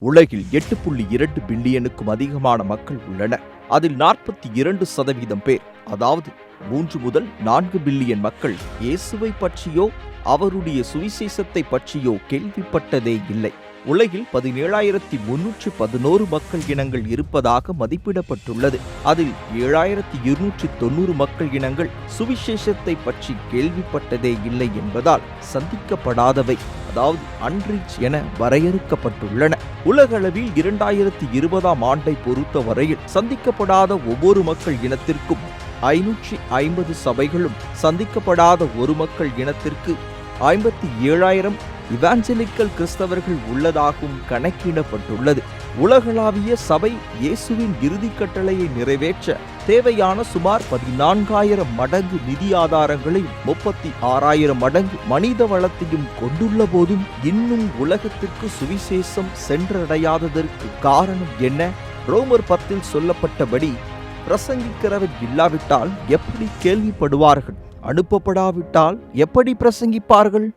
உலகில் எட்டு புள்ளி இரண்டு பில்லியனுக்கும் அதிகமான மக்கள் உள்ளனர். அதில் நாற்பத்தி இரண்டு சதவீதம் பேர் அதாவது மூன்று முதல் நான்கு பில்லியன் மக்கள் இயேசுவை பற்றியோ அவருடைய சுவிசேஷத்தை பற்றியோ கேள்விப்பட்டதே இல்லை. உலகில் பதினேழாயிரத்தி முன்னூற்று பதினோரு மக்கள் இனங்கள் இருப்பதாக மதிப்பிடப்பட்டுள்ளது. அதில் ஏழாயிரத்தி இருநூற்றி தொண்ணூறு மக்கள் இனங்கள் சுவிசேஷத்தை பற்றி கேள்விப்பட்டதே இல்லை என்பதால் சந்திக்கப்படாதவை அதாவது அன்ரிச் என வரையறுக்கப்பட்டுள்ளன. உலகளவில் இரண்டாயிரத்தி இருபதாம் ஆண்டை பொறுத்தவரையில் சந்திக்கப்படாத ஒவ்வொரு மக்கள் இனத்திற்கும் ஐநூற்றி ஐம்பது சபைகளும் சந்திக்கப்படாத ஒரு மக்கள் இனத்திற்கு ஐம்பத்தி ஏழாயிரம் இவாஞ்சலிக்கல் கிறிஸ்தவர்கள் உள்ளதாகவும் கணக்கிடப்பட்டுள்ளது. உலகளாவிய சபை இயேசுவின் இறுதி கட்டளையை நிறைவேற்ற தேவையான சுமார் பதினான்காயிரம் மடங்கு நிதி ஆதாரங்களையும் முப்பத்தி ஆறாயிரம் மடங்கு மனித வளத்தையும் கொண்டுள்ள போதும் இன்னும் உலகத்திற்கு சுவிசேஷம் சென்றடையாததற்கு காரணம் என்ன? ரோமர் பத்தில் சொல்லப்பட்டபடி பிரசங்கிக்கிறவர் இல்லாவிட்டால் எப்படி கேள்விப்படுவார்கள்? அனுப்பப்படாவிட்டால் எப்படி பிரசங்கிப்பார்கள்?